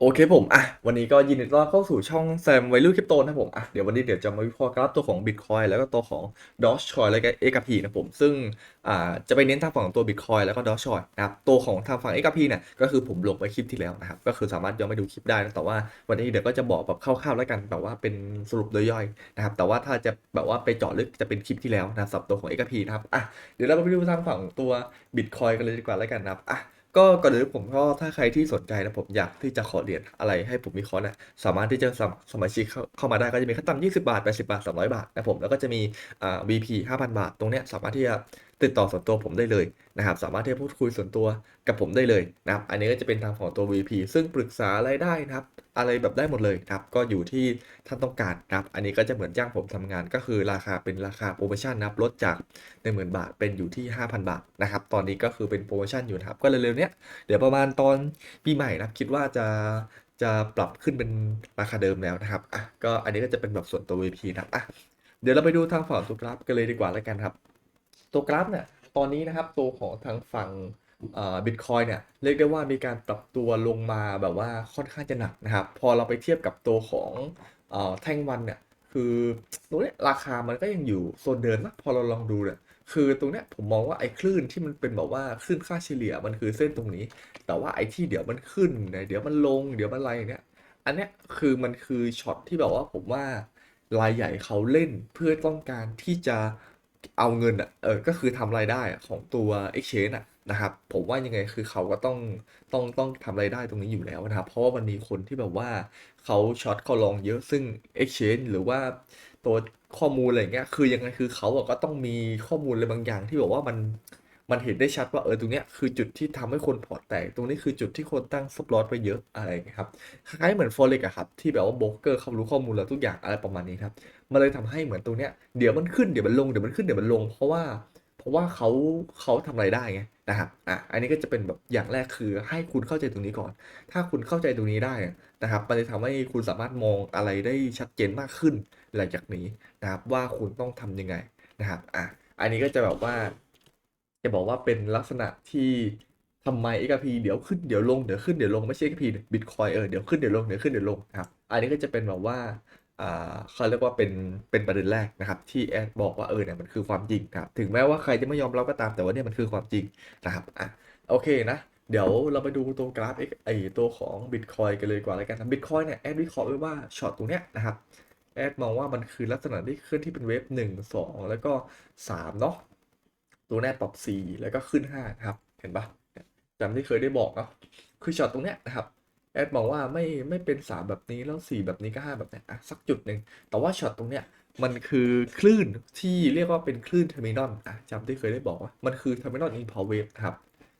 โอเคผม อะ วันนี้ก็ยินดีต้อนรับเข้าสู่ช่องแซมวัยรุ่นคริปโตนะผม อะ เดี๋ยววันนี้เดี๋ยวจะมาวิเคราะห์กราฟตัวของ Bitcoin แล้วก็ตัวของ Dogecoin แล้วก็ XRP นะผม ซึ่ง อ่า จะไปเน้นทางฝั่งของตัว Bitcoin แล้วก็ Dogecoin นะครับ ตัวของทางฝั่ง XRP เนี่ย ก็คือผมลงไปคลิปที่แล้วนะครับ ก็คือสามารถย้อนไปดูคลิปได้นะแต่ว่าวันนี้เดี๋ยวก็จะบอกแบบคร่าวๆแล้วกันแบบว่าเป็นสรุปโดยย่อยนะครับ แต่ว่าถ้าจะแบบว่าไปเจาะลึกจะเป็นคลิปที่แล้วนะครับสำหรับตัวของ XRP นะครับ อะ เดี๋ยวเราไปดูทางฝั่งตัว Bitcoin กันเลยดีกว่าแล้วกันนะครับ อะ ก็ก่อนอื่นผมก็ถ้าใครที่สนใจนะผมอยากที่จะขอเรียนอะไรให้ผมมีคอร์สเนี่ยสามารถที่จะสมัครสมาชิกเข้าเข้ามาได้ก็จะมีขั้นต่ำ20 บาท 80 บาท 300 บาทนะผมแล้วก็จะมีอ่า VP 5,000 บาท ตรงเนี้ยสามารถที่จะ ติดต่อส่วนตัวผมได้เลยนะครับ สามารถที่จะพูดคุยส่วนตัวกับผมได้เลยนะครับ อันนี้ก็จะเป็นทางของตัว VP ซึ่งปรึกษาอะไรได้นะครับ อะไรแบบได้หมดเลยนะครับ ก็อยู่ที่ท่านต้องการนะครับ อันนี้ก็จะเหมือนจ้างผมทำงาน ก็คือราคาเป็นราคาโปรโมชั่นนะครับลดจาก 10,000 บาทเป็นอยู่ที่ 5,000 บาทนะครับ ตอนนี้ก็คือเป็นโปรโมชั่นอยู่นะครับ ก็เร็วๆเนี้ย เดี๋ยวประมาณตอนปีใหม่นะครับ คิดว่าจะจะปรับขึ้นเป็นราคาเดิมแล้วนะครับ อะ ก็อันนี้ก็จะเป็นแบบส่วนตัว VP นะครับ อะ เดี๋ยวเราไปดูทางฝั่งตัวกราฟกันเลยดีกว่าแล้วกันครับ ตัวกราฟเนี่ยตอนนี้นะครับตัวของทางฝั่งบิตคอยเนี่ยเรียกได้ว่ามีการปรับตัวลงมาแบบว่าค่อนข้างจะหนักนะครับ พอเราไปเทียบกับตัวของอแท่งวันเนี่ยคือตรงเนี้ยราคามันก็ยังอยู่โซนเดิมนะพอเราลองดูเนี่ยคือตรงเนี้ยผมมองว่าไอ้คลื่นที่มันเป็นแบบว่าคลื่นค่าเฉลี่ยมันคือเส้นตรงนี้ แต่ว่าไอ้ที่เดี๋ยวมันขึ้นเนี่ยเดี๋ยวมันลงเดี๋ยวมันอะไรอย่างเนี้ยอันเนี้ยคือมันคือช็อตที่แบบว่าผมว่ารายใหญ่เขาเล่นเพื่อต้องการที่จะ เอาเงินอะเออก็คือทำรายได้อะของตัว exchange อะนะครับผมว่ายังไงคือเขาก็ต้องต้องต้องทำรายได้ตรงนี้อยู่แล้วนะครับ เพราะว่ามันมีคนที่แบบว่าเขาช็อตเขาลองเยอะซึ่ง exchange หรือว่าตัวข้อมูลอะไรเงี้ยคือยังไงคือเขาก็ต้องมีข้อมูลอะไรบางอย่างที่บอกว่ามัน มันเห็นได้ชัดว่าเออตรงเนี้ยคือจุดที่ทำให้คนพอร์ตแตก ตรงนี้คือจุดที่คนตั้งสปลอตไปเยอะอะไรครับคล้ายเหมือน forex อะครับที่แบบว่าโบรกเกอร์เขารู้ข้อมูลแล้วทุกอย่างอะไรประมาณนี้ครับมันเลยทำให้เหมือนตรงเนี้ยเดี๋ยวมันขึ้นเดี๋ยวมันลงเดี๋ยวมันขึ้นเดี๋ยวมันลง เพราะว่าเพราะว่าเขาเขาทำรายได้ไงนะครับอะอันนี้ก็จะเป็นแบบอย่างแรกคือให้คุณเข้าใจตรงนี้ก่อน ถ้าคุณเข้าใจตรงนี้ได้นะครับมันจะทำให้คุณสามารถมองอะไรได้ชัดเจนมากขึ้นหลังจากนี้นะครับว่าคุณต้องทำยังไงนะครับอะอันนี้ก็จะแบบว่า จะบอกว่าเป็นลักษณะที่ทำไม XRP เดี๋ยวขึ้นเดี๋ยวลงเดี๋ยวขึ้นเดี๋ยวลงไม่ใช่ XRP Bitcoin เออเดี๋ยวขึ้นเดี๋ยวลงเดี๋ยวขึ้นเดี๋ยวลงครับอันนี้ก็จะเป็นแบบว่าอ่าเขาเรียกว่าเป็นเป็นประเด็นแรกนะครับ ที่แอดบอกว่าเออเนี่ยมันคือความจริงครับถึงแม้ว่าใครจะไม่ยอมรับก็ตามแต่ว่าเนี่ยมันคือความจริงนะครับอะโอเคนะ เดี๋ยวเราไปดูตัวกราฟไอตัวของ Bitcoin กันเลยกว่าแล้วกันนะ Bitcoin เนี่ยแอดวิเคราะห์ไว้ว่าช็อตตรงเนี้ยนะครับแอดมองว่ามันคือลักษณะที่เคลื่อนที่เป็นเวฟหนึ่งสองแล้วก็สามเนาะ ตัวแรกปรับสี่แล้วก็ขึ้นห้านะครับ เห็นปะจำที่เคยได้บอกเนาะคือช็อตตรงเนี้ยนะครับแอดมองว่าไม่ไม่เป็นสามแบบนี้แล้วสี่แบบนี้ก็ห้าแบบเนี้ยอะสักจุดหนึ่งแต่ว่าช็อตตรงเนี้ยมันคือคลื่นที่เรียกว่าเป็นคลื่นเทอร์มินอลอะจำที่เคยได้บอกว่ามันคือเทอร์มินอลอินพาวเวฟนะครับ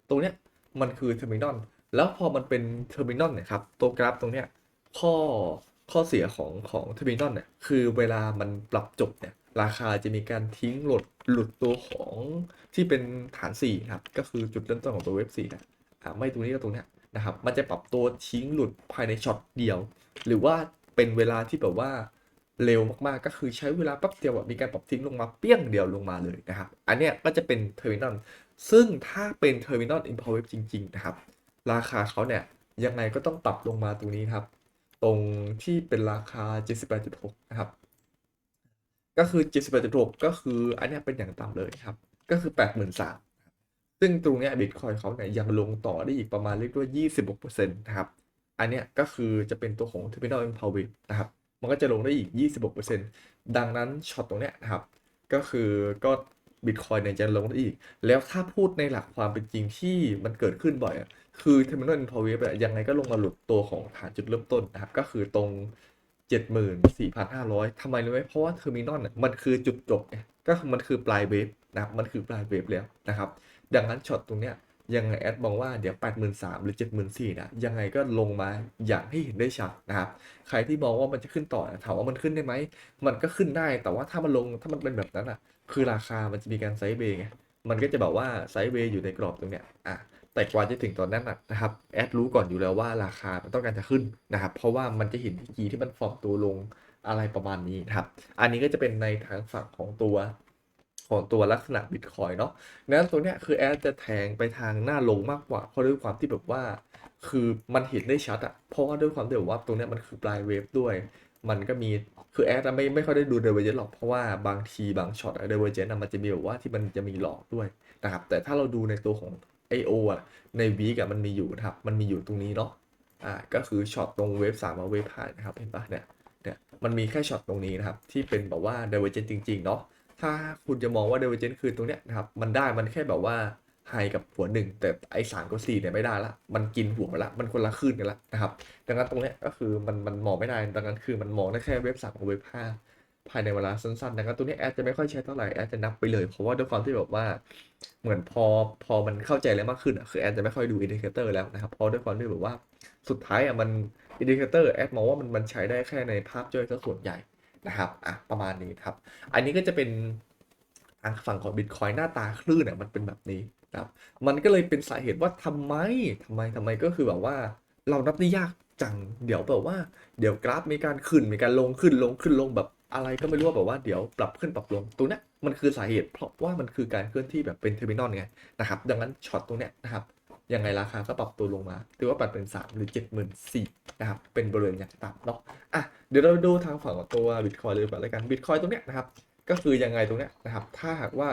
ตรงเนี้ยมันคือเทอร์มินอลแล้วพอมันเป็นเทอร์มินอลเนี่ยครับตัวกราฟตรงเนี้ยข้อข้อเสียของของเทอร์มินอลเนี่ยคือเวลามันปรับจบเนี่ย ราคาจะมีการทิ้งหลุดหลุดตัวของที่เป็นฐาน4ครับก็คือจุดเริ่มต้นของตัวเว็บ4นะอ่าไม่ตรงนี้ก็ตรงนี้นะครับมันจะปรับตัวทิ้งหลุดภายในช็อตเดียว หรือว่าเป็นเวลาที่แบบว่าเร็วมากๆ ก็คือใช้เวลาแป๊บเดียวมีการปรับทิ้งลงมาเปี้ยงเดียวลงมาเลยนะครับ อันเนี้ยก็จะเป็นเทอร์มินอลซึ่งถ้าเป็นเทอร์มินอลอินพาวเวฟจริง ๆ นะครับ ราคาเขาเนี่ยยังไงก็ต้องปรับลงมาตรงนี้ครับ ตรงที่เป็นราคา 78.6 นะครับ ก็คือ78.6ก็คืออันนี้เป็นอย่างต่ำเลยครับ ก็คือ83,000ซึ่งตรงนี้บิตคอยเขาเนี่ยยังลงต่อได้อีกประมาณเรียกว่า26%นะครับ อันเนี้ยก็คือจะเป็นตัวของ Terminal Empower นะครับ มันก็จะลงได้อีก 26%ดังนั้นช็อตตรงเนี้ยนะครับ ก็คือก็บิตคอยเนี่ยจะลงได้อีก แล้วถ้าพูดในหลักความเป็นจริงที่มันเกิดขึ้นบ่อยอะคือ Terminal Empower ยังไงก็ลงมาหลุดตัวของฐานจุดเริ่มต้นนะครับ ก็คือตรง 74,500ทำไมรู้ไหมเพราะว่า Terminal น่ะมันคือจุดจบไงก็มันคือปลายเวฟนะครับมันคือปลายเวฟแล้วนะครับดังนั้นช็อตตรงเนี้ยยังไงแอดมองว่าเดี๋ยว 83,000หรือ 74,000นะยังไงก็ลงมาอย่างให้เห็นได้ชัดนะครับใครที่มองว่ามันจะขึ้นต่อถามว่ามันขึ้นได้ไหม มันก็ขึ้นได้แต่ว่าถ้ามันลงถ้ามันเป็นแบบนั้นอะ คือราคามันจะมีการไซด์เวย์ไงมันก็จะแบบว่าไซด์เวย์อยู่ในกรอบตรงเนี้ยอะ แต่กว่าจะถึงตอนนั้นนะครับแอดรู้ก่อนอยู่แล้วว่าราคามันต้องการจะขึ้นนะครับ เพราะว่ามันจะเห็นที่กีที่มันฟอร์มตัวลงอะไรประมาณนี้นะครับ อันนี้ก็จะเป็นในทางฝั่งของตัวของตัวลักษณะบิตคอยเนาะดังนั้นตัวเนี้ยคือแอดจะแทงไปทางหน้าลงมากกว่า เพราะด้วยความที่แบบว่า คือมันเห็นได้ชัดอะเพราะว่าด้วยความที่แบบว่าตรงเนี้ยมันคือปลายเวฟด้วย มันก็มีคือแอดไม่ไม่ค่อยได้ดูเดเวอร์เจนหรอกเพราะว่าบางทีบางช็อตเดเวอร์เจนมันจะมีแบบว่าที่มันจะมีหลอกด้วยนะครับแต่ถ้าเราดูในตัวของ I.O. ออะในวีกอะมันมีอยู่ครับ มันมีอยู่ตรงนี้เนาะอ่าก็คือช็อตตรงเวฟสามกับเวฟห้านะครับเห็นปะเนี่ยเนี่ยมันมีแค่ช็อตตรงนี้นะครับ ที่เป็นแบบว่าเดเวอร์เจนจริงๆเนาะถ้าคุณจะมองว่าเดเวอร์เจนคือตรงเนี้ยนะครับมันได้มันแค่แบบว่าไฮกับหัวหนึ่งแต่ไอสามกับสี่เนี่ยไม่ได้ละ มันกินหัวละมันคนละคลื่นกันละนะครับ ดังนั้นตรงเนี้ยก็คือมันมันมองไม่ได้ดังนั้นคือมันมองได้แค่เว็บสามกับเว็บห้า ภายในเวลาสั้นๆดังนั้นตัวนี้แอดจะไม่ค่อยใช้เท่าไหร่แอดจะนับไปเลยเพราะว่าด้วยความที่แบบว่าเหมือนพอพอมันเข้าใจแล้วมากขึ้นอะคือแอดจะไม่ค่อยดูอินดิเคเตอร์แล้วนะครับเพราะด้วยความที่แบบว่าสุดท้ายอะมันอินดิเคเตอร์แอดมองว่ามันมันใช้ได้แค่ในภาพย่อยซะส่วนใหญ่นะครับอะประมาณนี้ครับ อันนี้ก็จะเป็นทางฝั่งของ Bitcoin หน้าตาคลื่นเนี่ยมันเป็นแบบนี้นะครับมันก็เลยเป็นสาเหตุว่าทำไมทำไมทำไมก็คือแบบว่าเรานับได้ยากจัง เดี๋ยวแบบว่า เดี๋ยวกราฟมีการขึ้นมีการลงขึ้นลงขึ้นลงแบบ อะไรก็ไม่รู้ว่าแบบว่าเดี๋ยวปรับขึ้นปรับลงตรงเนี้ยมันคือสาเหตุ เพราะว่ามันคือการเคลื่อนที่แบบเป็นเทอร์มินอลไงนะครับดังนั้นช็อตตรงเนี้ยนะครับยังไงราคาก็ปรับตัวลงมาถือว่าปรับเป็น 3 หรือ 74,000นะครับ เป็นบริเวณอย่างต่ำเนาะอะเดี๋ยวเราดูทางฝั่งของตัว Bitcoin เลยก่อนแล้วกัน Bitcoin ตรงเนี้ยนะครับ ก็คือยังไงตรงเนี้ยนะครับ ถ้าหากว่า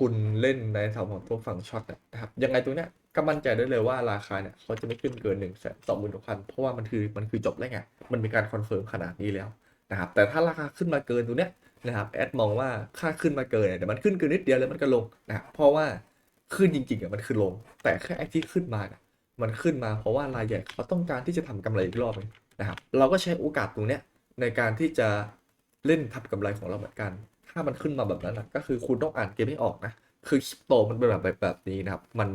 คุณเล่นในแถวของตัวฝั่งช็อตเนี่ยนะครับ ยังไงตรงเนี้ยก็มั่นใจได้เลยว่าราคาเนี่ยเขาจะไม่ขึ้นเกิน1นึ่งแสนสองหมื่นหกพันเพราะว่ามันคือมันคือจบแล้วไง มันมีการคอนเฟิร์มขนาดนี้แล้ว นะครับแต่ถ้าราคาขึ้นมาเกินตรงเนี้ยนะครับแอดมองว่าค่าขึ้นมาเกินเนี่ยเดี๋ยวมันขึ้นเกินนิดเดียวแล้วมันก็ลงนะครับเพราะว่าขึ้นจริงๆอะมันคือลง แต่แค่ไอ้ที่ขึ้นมาเนี่ยมันขึ้นมาเพราะว่ารายใหญ่เขาต้องการที่จะทำกำไรอีกรอบหนึงนะครับเราก็ใช้โอกาสตรงเนี้ยในการที่จะเล่นทับกำไรของเราเหมือนกัน ถ้ามันขึ้นมาแบบนั้นนะก็คือคุณต้องอ่านเกมให้ออกนะคือคริปโตมันเป็นแบบแบบนี้นะครับมัน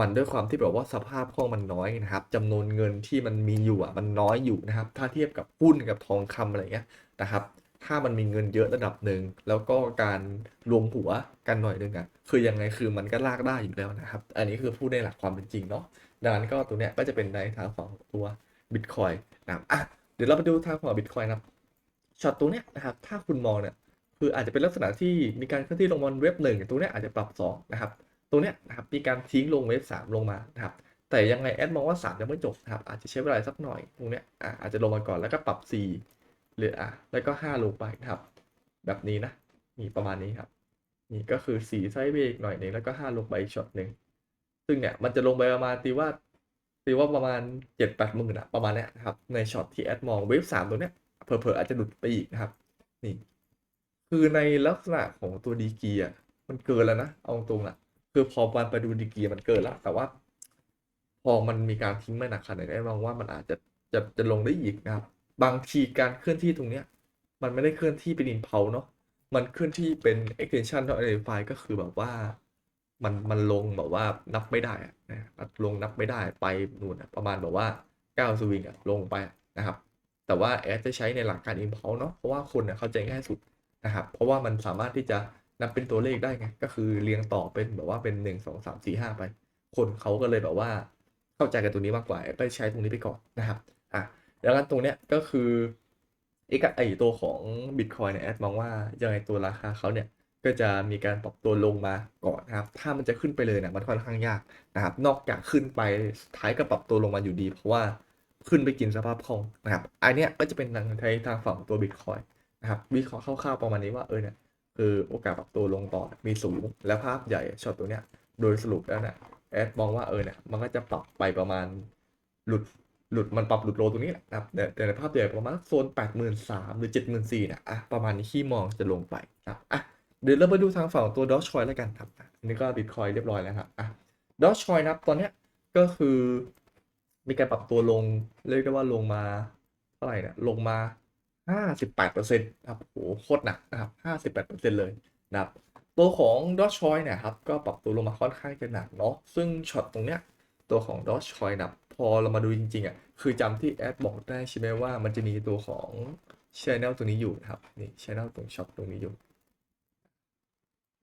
มันด้วยความที่แบบว่าสภาพคล่องมันน้อยนะครับจำนวนเงินที่มันมีอยู่อะมันน้อยอยู่นะครับ ถ้าเทียบกับหุ้นกับทองคำอะไรเงี้ยนะครับถ้ามันมีเงินเยอะระดับหนึ่งแล้วก็การรวมหัวกันหน่อยนึงอะคือยังไงคือมันก็ลากได้อยู่แล้วนะครับ อันนี้คือพูดในหลักความเป็นจริงเนาะดังนั้นก็ตัวเนี้ยก็จะเป็นในทางของตัว Bitcoin นะครับอะเดี๋ยวเราไปดูทางฝั่ง Bitcoin นะครับช็อตตัวเนี้ยนะครับถ้าคุณมองเนี่ยคืออาจจะเป็นลักษณะที่มีการเคลื่อนที่ลงมาเว็บหนึ่งตัวเนี้ยอาจจะปรับสองนะครับ ตัวเนี้ยนะครับมีการทิ้งลงเว็บสามลงมานะครับแต่ยังไงแอดมองว่าสามยังไม่จบนะครับอาจจะใช้เวลาสักหน่อยตรงเนี้ยอะอาจจะลงมาก่อนแล้วก็ปรับสี่หรืออะแล้วก็ห้าลงไปนะครับ แบบนี้นะนี่ประมาณนี้ครับ นี่ก็คือสี่ไซด์เบรกหน่อยหนึ่งแล้วก็ห้าลงไปช็อตหนึ่งซึ่งเนี่ยมันจะลงไปประมาณตีว่าตีว่าประมาณเจ็ดแปดหมื่นอะประมาณเนี้ยนะครับในช็อตที่แอดมองเว็บสามตัวเนี้ยเผลอๆอาจจะหลุดไปอีกนะครับนี่คือในลักษณะของตัวดีกีอะมันเกินแล้วนะเอาตรงๆอะ คือพอมันไปดูดีกีมันเกินแล้วแต่ว่า พอมันมีการทิ้งไม่หนักขนาดนี้มองว่ามันอาจจะจะจะลงได้อีกนะครับ บางทีการเคลื่อนที่ตรงเนี้ย มันไม่ได้เคลื่อนที่เป็นอินเพลเนาะมันเคลื่อนที่เป็น extension of identify ก็คือแบบว่ามันมันลงแบบว่านับไม่ได้อะนะลงนับไม่ได้ไปนู่นประมาณแบบว่าก้าวสวิงอะลงไปนะครับ แต่ว่าแอดจะใช้ในหลักการ impulse เนาะเพราะว่าคนเนี่ยเข้าใจง่ายสุดนะครับ เพราะว่ามันสามารถที่จะ นับเป็นตัวเลขได้ไง ก็คือเรียงต่อเป็นแบบว่าเป็นหนึ่งสองสามสี่ห้าไป คนเขาก็เลยแบบว่าเข้าใจกันตรงนี้มากกว่าก็ใช้ตรงนี้ไปก่อนนะครับอะดังนั้นตรงเนี้ยก็คือไอ้กไอตัวของ Bitcoin เนี่ยแอดมองว่ายังไงตัวราคาเขาเนี่ยก็จะมีการปรับตัวลงมาก่อนนะครับ ถ้ามันจะขึ้นไปเลยเนี่ยมันค่อนข้างยากนะครับ นอกจากขึ้นไปท้ายก็ปรับตัวลงมาอยู่ดี เพราะว่าขึ้นไปกินสภาพคล่องนะครับ อันเนี้ยก็จะเป็นทางทางทางฝั่งตัว Bitcoin นะครับวิเคราะห์คร่าวๆประมาณนี้ว่าเออเนี่ย คือโอกาสปรับตัวลงต่อมีสูงและภาพใหญ่ช็อตตัวเนี้ยโดยสรุปแล้วเนี่ยแอดมองว่าเออเนี่ยมันก็จะปรับไปประมาณหลุดหลุดมันปรับหลุดโลตรงนี้แหละครับแต่แต่ในภาพใหญ่ประมาณโซน 8 3 0 0 0หรือ 74,000เนี่ยอะประมาณนี้ที่มองจะลงไปนะครับอะเดี๋ยวเราไปดูทางฝั่งตัว Dogecoin แล้วกันครับอะอันนี้ก็ Bitcoin เรียบร้อยแล้วครับอะ Dogecoin นะครับตอนเนี้ยก็คือมีการปรับตัวลงเรียกได้ว่าลงมาเท่าไหร่เนี่ยลงมา 58%ครับโหโคตรหนักนะครับ 58%เลยนะครับตัวของ Dogecoin เนี่ยครับก็ปรับตัวลงมาค่อนข้างจะหนักเนาะซึ่งช็อตตรงเนี้ยตัวของ Dogecoin นะพอเรามาดูจริงๆอะคือจำที่แอดบอกได้ใช่ไหมว่ามันจะมีตัวของ Channel ตัวนี้อยู่นะครับนี่ Channel ตรงช็อตตรงนี้อยู่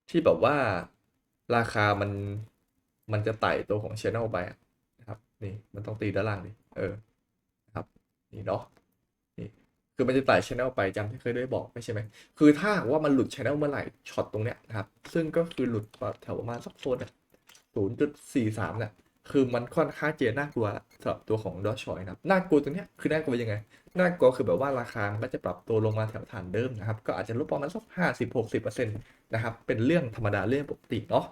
ที่แบบว่าราคามันมันจะไต่ตัวของ Channel ไปนะครับนี่มันต้องตีด้านล่างดิเออครับนี่เนาะ คือมันจะไต่ชแนลไปจำที่เคยได้บอกไม่ใช่ไหมคือถ้าว่ามันหลุดชแนลเมื่อไหร่ช็อตตรงเนี้ยนะครับ ซึ่งก็คือหลุดแถวประมาณสักโซนศูนย์จุดสี่สามเนี่ยคือมันค่อนข้างเจน่ากลัวละสำหรับตัวของดอชชอยนะครับน่ากลัวตรงเนี้ยคือน่ากลัวยังไงน่ากลัวคือแบบว่าราคามันก็จะปรับตัวลงมาแถวฐานเดิมนะครับ ก็อาจจะลดประมาณสักห้าสิบหกสิบเปอร์เซ็นต์นะครับ เป็นเรื่องธรรมดาเรื่องปกติเนาะ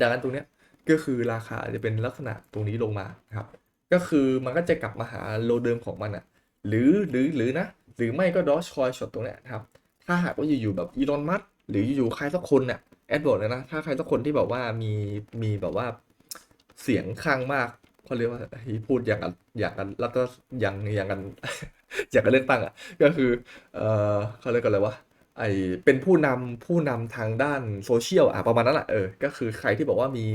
ดังนั้นตรงเนี้ยก็คือราคาจะเป็นลักษณะตรงนี้ลงมานะครับ ก็คือมันก็จะกลับมาหาโลเดิมของมันอะ หรือหรือหรือนะ หรือไม่ก็ดอชคอยช็อตตรงเนี้ยนะครับ ถ้าหากว่าอยู่ๆแบบอีลอนมัสหรืออยู่ๆใครสักคนเนี่ยแอดบอกเลยนะ ถ้าใครสักคนที่แบบว่ามีมีแบบว่าเสียงข้างมากเขาเรียกว่าพูดอย่างกันอย่างกันแล้วก็อย่างอย่างกันอย่างกันเลือกตั้งอะก็คือเออเขาเรียกกันอะไรวะไอเป็นผู้นำผู้นำทางด้านโซเชียลอะประมาณนั้นแหละเออก็คือใครที่บอกว่ามี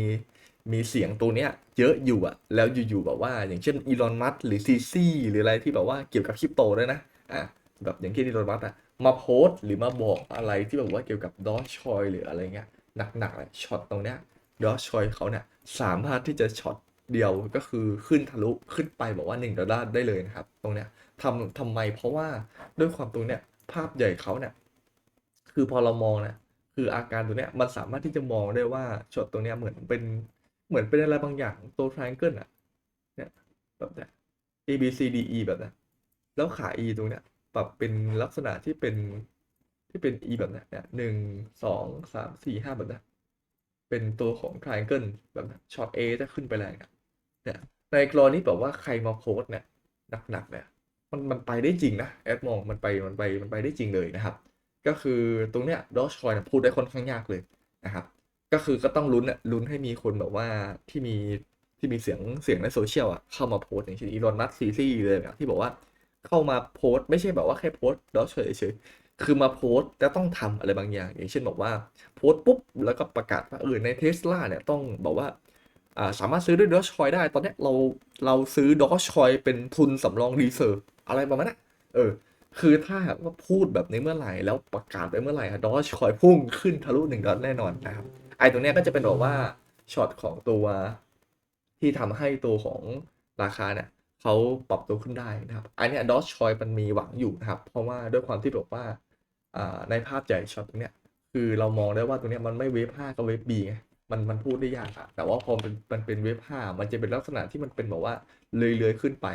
มีเสียงตัวเนี้ยเยอะอยู่อะแล้วอยู่ๆแบบว่า อย่างเช่นอีลอนมัสหรือซีซีหรืออะไรที่แบบว่าเกี่ยวกับคริปโตด้วยนะอะแบบอย่างที่นอีลอนมัสอะมาโพสหรือมาบอกอะไรที่แบบว่าเกี่ยวกับดอชชอยหรืออะไรเงี้ยหนักๆเลยช็อตตรงเนี้ยดอชชอยเขาเนี่ยสามารถที่จะช็อตเดียวก็คือขึ้นทะลุขึ้นไปบอกว่า1ดอลลาร์ได้เลยนะครับ ตรงเนี้ยทำทำไมเพราะว่าด้วยความตรงเนี้ยภาพใหญ่เขาเนี่ยคือพอเรามองเนี่ยคืออาการตัวเนี้ยมันสามารถที่จะมองได้ว่าช็อตตรงเนี้ยเหมือนเป็น เหมือนเป็นอะไรบางอย่างตัว triangle อะเนี่ยแบบเนี้ย A B C D E แบบเนี้ยแล้วขา E ตรงเนี้ยปรับเป็นลักษณะที่เป็นที่เป็น e แบบเนี้ยเนี่ยหนึ่งสองสามสี่ห้าแบบเนี้ยเป็นตัวของ triangle แบบเนี้ยช็อต A จะขึ้นไปแรงอะเนี่ยในกรณีแบบว่าใครมาโพสต์เนี่ยหนักๆเนี่ยมันมันไปได้จริงนะแอดมองมันไปมันไปมันไปได้จริงเลยนะครับ ก็คือตรงเนี้ยดอชคอยพูดได้ค่อนข้างยากเลยนะครับ ก็คือก็ต้องลุ้นอะลุ้นให้มีคนแบบว่าที่มีที่มีเสียงเสียงในโซเชียลอะเข้ามาโพสอย่างเช่นอีลอนมัสซีซีเลยแบบที่บอกว่าเข้ามาโพสไม่ใช่แบบว่าแค่โพสแล้วเฉยเฉยๆคือมาโพสต์แล้วต้องทำอะไรบางอย่าง อย่างเช่นบอกว่าโพสปุ๊บแล้วก็ประกาศว่าเออในเทสลาเนี่ยต้องบอกว่าสามารถซื้อด้วยดอชคอยได้ ตอนนี้เราเราซื้อดอชคอยเป็นทุนสำรองรีเซิร์ฟอะไรประมาณนั้นเออ คือถ้าว่าพูดแบบนี้เมื่อไหร่ แล้วประกาศไปเมื่อไหร่ดอชคอยพุ่งขึ้นทะลุหนึ่งดอลแน่นอนนะครับ ไอ้ตรงเนี้ยก็จะเป็นแบบว่าช็อตของตัวที่ทำให้ตัวของราคาเนี่ยเขาปรับตัวขึ้นได้นะครับ อันเนี้ยดอชชอยมันมีหวังอยู่นะครับ เพราะว่าด้วยความที่แบบว่าในภาพใหญ่ช็อตตรงเนี้ยคือเรามองได้ว่าตรงเนี้ยมันไม่เวฟห้าก็เวฟบีไงมันมันพูดได้ยากอะแต่ว่าพอมันมันเป็นเวฟห้ามันจะเป็นลักษณะที่มันเป็นแบบว่าเลื้อยๆขึ้นไป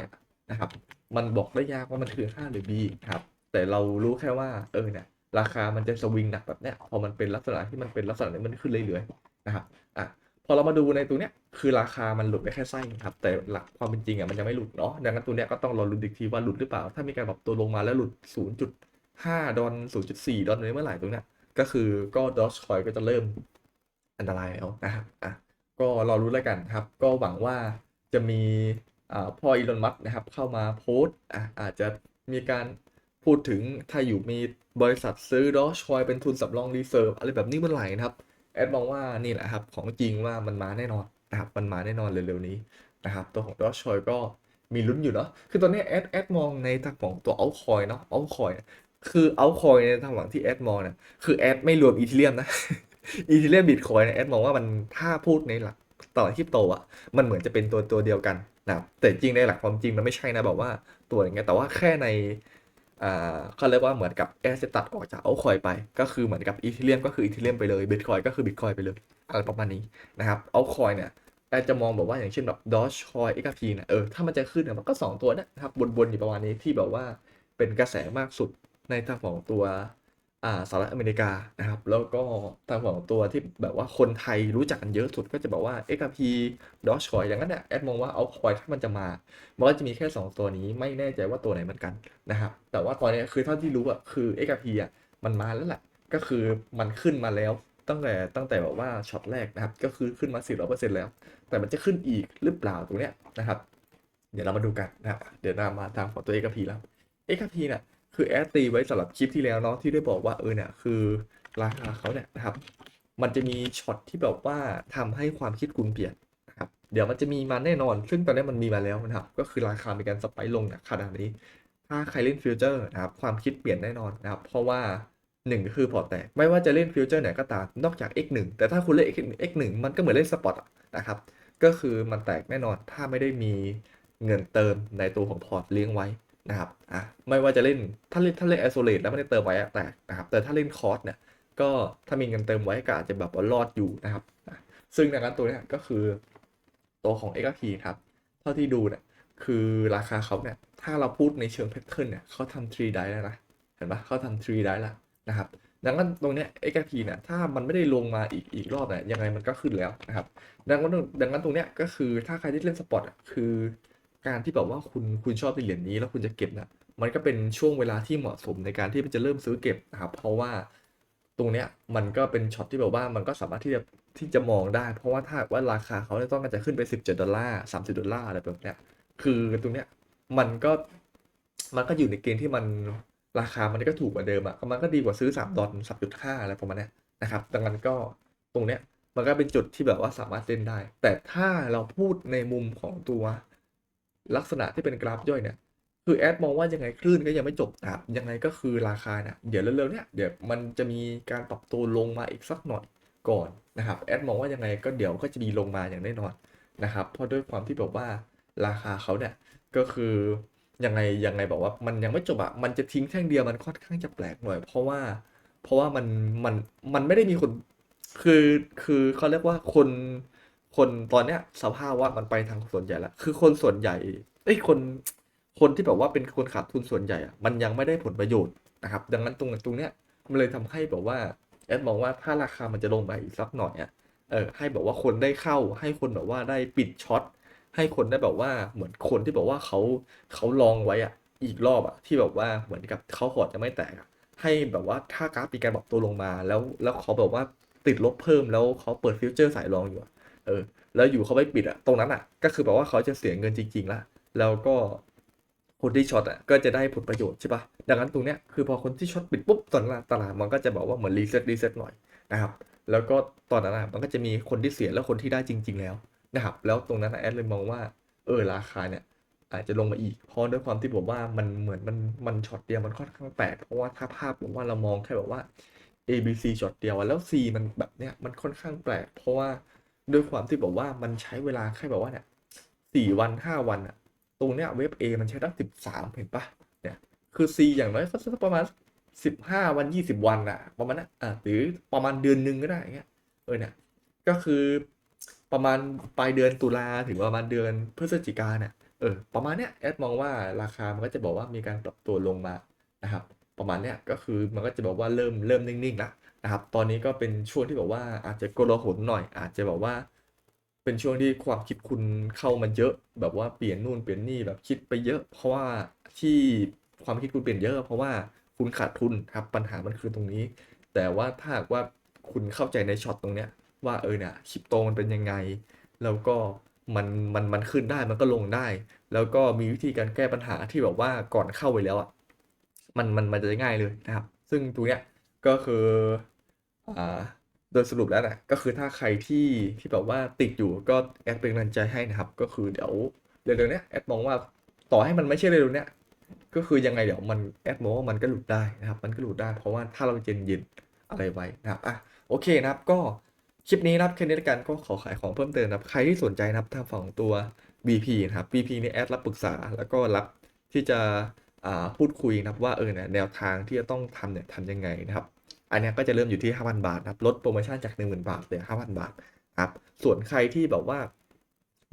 นะครับ มันบอกได้ยากว่ามันคือห้าหรือบีครับ แต่เรารู้แค่ว่าเออเนี่ย ราคามันจะสวิงหนักแบบเนี้ยพอมันเป็นลักษณะที่มันเป็นลักษณะนี้มันขึ้นเรื่อยๆนะครับอะพอเรามาดูในตัวเนี้ยคือราคามันหลุดได้แค่ไส้ครับแต่หลักความเป็นจริงอะมันยังไม่หลุดเนาะดังนั้นตัวเนี้ยก็ต้องรอลุ้นอีกทีว่าหลุดหรือเปล่า ถ้ามีการปรับตัวลงมาแล้วหลุด 0.5 ดอล0.4 ดอลในเมื่อไหร่ตรงเนี้ยก็คือก็ดอชคอยก็จะเริ่มอันตรายแล้วนะครับอะก็รอรู้แล้วกันครับ ก็หวังว่าจะมีอ่าพออีลอนมัสนะครับเข้ามาโพสต์อะอาจจะมีการ พูดถึงถ้าอยู่มีบริษัทซื้อดอชคอยเป็นทุนสำรองรีเซิร์ฟอะไรแบบนี้เมื่อไหร่นะครับแอดมองว่านี่แหละครับของจริงว่ามันมาแน่นอนนะครับมันมาแน่นอนเร็วๆนี้นะครับตัวของดอชชอยก็มีลุ้นอยู่เนาะคือตอนนี้แอดแอดมองในทางของตัวเอาคอยเนาะเอาคอยคือเอาคอยในทางฝั่งที่แอดมองเนี่ยคือแอดไม่รวมอีเทเรียมนะอีเทเรียมบิตคอยเนี่ยแอดมองว่ามันถ้าพูดในหลักตลาดคริปโตอะมันเหมือนจะเป็นตัวตัวเดียวกันนะครับแต่จริงในหลักความจริงมันไม่ใช่นะแบบว่าตัวอย่างเงี้ยแต่ว่าแค่ใน อ่าเขาเรียกว่าเหมือนกับแอสเซตัดออกจากเอาคอยไป ก็คือเหมือนกับอีเทเรียมก็คืออีเทเรียมไปเลยบิตคอยก็คือบิตคอยไปเลยอะไรประมาณนี้นะครับเอาคอยเนี่ยแต่จะมองแบบว่าอย่างเช่นแบบดอชคอยเอ็กพีเนี่ยเออถ้ามันจะขึ้นเนี่ยมันก็ 2 ตัวนยนะครับบนๆอยู่ประมาณนี้ที่แบบว่าเป็นกระแสมากสุดในทางของตัว สหรัฐอเมริกานะครับ แล้วก็ทางของตัวที่แบบว่าคนไทยรู้จักกันเยอะสุดก็จะบอกว่า XRP ดอชคอยอย่างนั้นเนี่ยแอดมองว่าเอาคอยถ้ามันจะมามันก็จะมีแค่ 2 ตัวนี้ไม่แน่ใจว่าตัวไหนเหมือนกันนะครับแต่ว่าตอนนี้คือเท่าที่รู้อะคือ XRP อะมันมาแล้วแหละก็คือมันขึ้นมาแล้วตั้งแต่ตั้งแต่แบบว่าช็อตแรกนะครับ ก็คือขึ้นมา 400%แล้ว แต่มันจะขึ้นอีกหรือเปล่าตรงเนี้ยนะครับ เดี๋ยวเรามาดูกันนะครับเดี๋ยวเรามาทางของตัว XRP แล้ว XRP เนี่ย คือแอดตีไว้สำหรับคลิปที่แล้วเนาะที่ได้บอกว่าเออเนี่ยคือราคาเขาเนี่ยนะครับมันจะมีช็อตที่แบบว่าทำให้ความคิดคุณเปลี่ยนนะครับเดี๋ยวมันจะมีมาแน่นอน ซึ่งตอนนี้มันมีมาแล้วนะครับก็คือราคามีการสไปค์ลงนะขนาดนี้ ถ้าใครเล่นฟิวเจอร์นะครับความคิดเปลี่ยนแน่นอนนะครับเพราะว่าหนึ่งก็คือพอร์ตแตกไม่ว่าจะเล่นฟิวเจอร์ไหนก็ตามนอกจาก X1 แต่ถ้าคุณเล่น X1 มันก็เหมือนเล่นสปอตนะครับก็คือมันแตกแน่นอนถ้าไม่ได้มีเงินเติมในตัวของพอร์ตเลี้ยงไว้ นะครับอะไม่ว่าจะเล่นถ้าเล่นถ้าเล่น isolate แล้วไม่ได้เติมไว้แตกนะครับแต่ถ้าเล่นคอร์สเนี่ยก็ถ้ามีเงินเติมไว้ก็อาจจะแบบว่ารอดอยู่นะครับอะซึ่งดังนั้นตัวเนี้ยก็คือตัวของ XRP ครับเท่าที่ดูเนี่ยคือราคาเขาเนี่ยถ้าเราพูดในเชิงแพทเทิร์นเนี่ยเขาทำ three die แล้วนะเห็นปะเขาทำ three die แล้วนะครับดังนั้นตรงเนี้ย XRP เนี่ยถ้ามันไม่ได้ลงมาอีกอีกรอบเนี่ยยังไงมันก็ขึ้นแล้วนะครับดังนั้นดังนั้นตรงเนี้ยก็คือถ้าใครที่เล่นสปอร์ตคือ การที่แบบว่าคุณคุณชอบในเหรียญนี้แล้วคุณจะเก็บน่ะมันก็เป็นช่วงเวลาที่เหมาะสมในการที่จะเริ่มซื้อเก็บนะครับ เพราะว่าตรงเนี้ยมันก็เป็นช็อตที่แบบว่ามันก็สามารถที่จะที่จะมองได้ เพราะว่าถ้าว่าราคาเขาต้องการจะขึ้นไป 17 ดอลลาร์ 30 ดอลลาร์อะไรแบบเนี้ยคือตรงเนี้ยมันก็มันก็อยู่ในเกณฑ์ที่มันราคามันก็ถูกกว่าเดิมอะมันก็ดีกว่าซื้อ 3 ดอล3.5อะไรประมาณเนี้ยนะครับ ดังนั้นก็ตรงเนี้ยมันก็เป็นจุดที่แบบว่าสามารถเล่นได้ แต่ถ้าเราพูดในมุมของตัว ลักษณะที่เป็นกราฟย่อยเนี่ยคือแอดมองว่ายังไงคลื่นก็ยังไม่จบนะครับยังไงก็คือราคาเนี่ยเดี๋ยวเร็วๆเนี่ยเดี๋ยวมันจะมีการปรับตัวลงมาอีกสักหน่อยก่อนนะครับแอดมองว่ายังไงก็เดี๋ยวก็จะมีลงมาอย่างแน่นอนนะครับเพราะด้วยความที่แบบว่าราคาเขาเนี่ยก็คือยังไงยังไงบอกว่ามันยังไม่จบอะมันจะทิ้งแท่งเดียวมันค่อนข้างจะแปลกหน่อย เพราะว่าเพราะว่ามันมันมันไม่ได้มีคนคือคือเขาเรียกว่าคน คนตอนเนี้ยสภาพว่ามันไปทางส่วนใหญ่แล้วคือคนส่วนใหญ่ไอ้ยคนคนที่แบบว่าเป็นคนขาดทุนส่วนใหญ่อะมันยังไม่ได้ผลประโยชน์นะครับ ดังนั้นตรงตรงเนี้ยมันเลยทำให้แบบว่าแอดมองว่าถ้าราคามันจะลงไปอีกสักหน่อยอะเออให้แบบว่าคนได้เข้า ให้คนแบบว่าได้ปิดช็อตให้คนได้แบบว่าเหมือนคนที่แบบว่าเขาเขาลองไว้อะอีกรอบอะที่แบบว่าเหมือนกับเขาขอจะไม่แตกให้แบบว่าถ้ากราฟมีการปรับตัวลงมาแล้วแล้วเขาแบบว่าติดลบเพิ่มแล้วเขาเปิดฟิวเจอร์สายรองอยู่ เออ แล้วอยู่เขาไม่ปิดอะตรงนั้นอะก็คือแบบว่าเขาจะเสียเงินจริง ๆละแล้วก็คนที่ช็อตอะก็จะได้ผลประโยชน์ใช่ปะดังนั้นตรงเนี้ยคือพอคนที่ช็อตปิดปุ๊บตอนนั้นตลาดมันก็จะบอกว่าเหมือนรีเซ็ตรีเซ็ตหน่อยนะครับ แล้วก็ตอนนั้นอะมันก็จะมีคนที่เสียแล้วคนที่ได้จริง ๆ แล้วนะครับ แล้วตรงนั้นอะแอดเลยมองว่าเออราคาเนี่ยอาจจะลงมาอีก เพราะด้วยความที่ผมว่ามันเหมือนมันมันช็อตเดียวมันค่อนข้างแปลกเพราะว่าถ้าภาพผมว่าเรามองแค่แบบว่า A B C ช็อตเดียวแล้ว C มันแบบเนี้ยมันค่อนข้างแปลกเพราะว่า ด้วยความที่บอกว่ามันใช้เวลาแค่แบบว่าเนี่ยสี่วันห้าวันอะตรงเนี้ยเว็บ A มันใช้ตั้งสิบสามเห็นปะเนี่ยคือ C อย่างน้อยก็สักประมาณสิบห้าวันยี่สิบวันอะประมาณนั้นอะหรือประมาณเดือนหนึ่งก็ได้เงี้ยเออเนี่ยก็คือประมาณปลายเดือนตุลาถึงประมาณเดือนพฤศจิกาเนี่ยเออประมาณเนี้ยแอดมองว่าราคามันก็จะบอกว่ามีการปรับตัวลงมานะครับประมาณเนี้ยก็คือมันก็จะบอกว่าเริ่มเริ่มนิ่งๆแล้ว นะครับ ตอนนี้ก็เป็นช่วงที่แบบว่าอาจจะโกลาหลหน่อย อาจจะแบบว่า เป็นช่วงที่ความคิดคุณเข้ามาเยอะ แบบว่าเปลี่ยนนู่นเปลี่ยนนี่แบบคิดไปเยอะ เพราะว่าที่ความคิดคุณเปลี่ยนเยอะ เพราะว่าคุณขาดทุนครับปัญหามันคือตรงนี้ แต่ว่าถ้าหากว่าคุณเข้าใจในช็อตตรงเนี้ยว่าเออเนี่ยคริปโตมันเป็นยังไง แล้วก็มันมันมันขึ้นได้มันก็ลงได้ แล้วก็มีวิธีการแก้ปัญหาที่แบบว่าก่อนเข้าไปแล้วอะมันมันมันจะง่ายเลยนะครับ ซึ่งตรงเนี้ยก็คือ อ่าโดยสรุปแล้วนะก็คือถ้าใครที่ที่แบบว่าติดอยู่ก็แอดเป็นกำลังใจให้นะครับ ก็คือเดี๋ยวเร็วๆเนี้ยแอดมองว่าต่อให้มันไม่ใช่เร็วๆเนี้ยก็คือยังไงเดี๋ยวมันแอดมองว่ามันก็หลุดได้นะครับ มันก็หลุดได้ เพราะว่าถ้าเราเย็นเย็นๆอะไรไว้นะครับอะโอเคนะครับก็คลิปนี้นะครับแค่นี้ละกันก็ขอขายของเพิ่มเติมนะครับ ใครที่สนใจนะครับทางฝั่งตัว BP นะครับ BP นี่แอดรับปรึกษาแล้วก็รับที่จะอ่าพูดคุยนะครับว่าเออเนี่ยแนวทางที่จะต้องทำเนี่ยทำยังไงนะครับ อันนี้ก็จะเริ่มอยู่ที่ 5,000 บาทนะครับลดโปรโมชั่นจาก 10,000 บาทเหลือ 5,000 บาทครับส่วนใครที่แบบว่า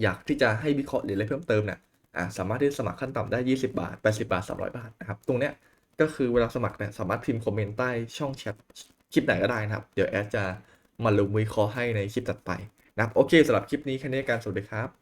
อยากที่จะให้วิเคราะห์หรืออะไรเพิ่มเติมเนี่ยอ่าสามารถที่จะสมัครขั้นต่ำได้ 20 บาท 80 บาท 300 บาทนะครับตรงเนี้ยก็คือเวลาสมัครเนี่ยสามารถพิมพ์คอมเมนต์ใต้ช่องแชทคลิปไหนก็ได้นะครับ เดี๋ยวแอดจะมาลงวิเคราะห์ให้ในคลิปถัดไปนะครับโอเคสำหรับคลิปนี้แค่นี้การสวัสดีครับ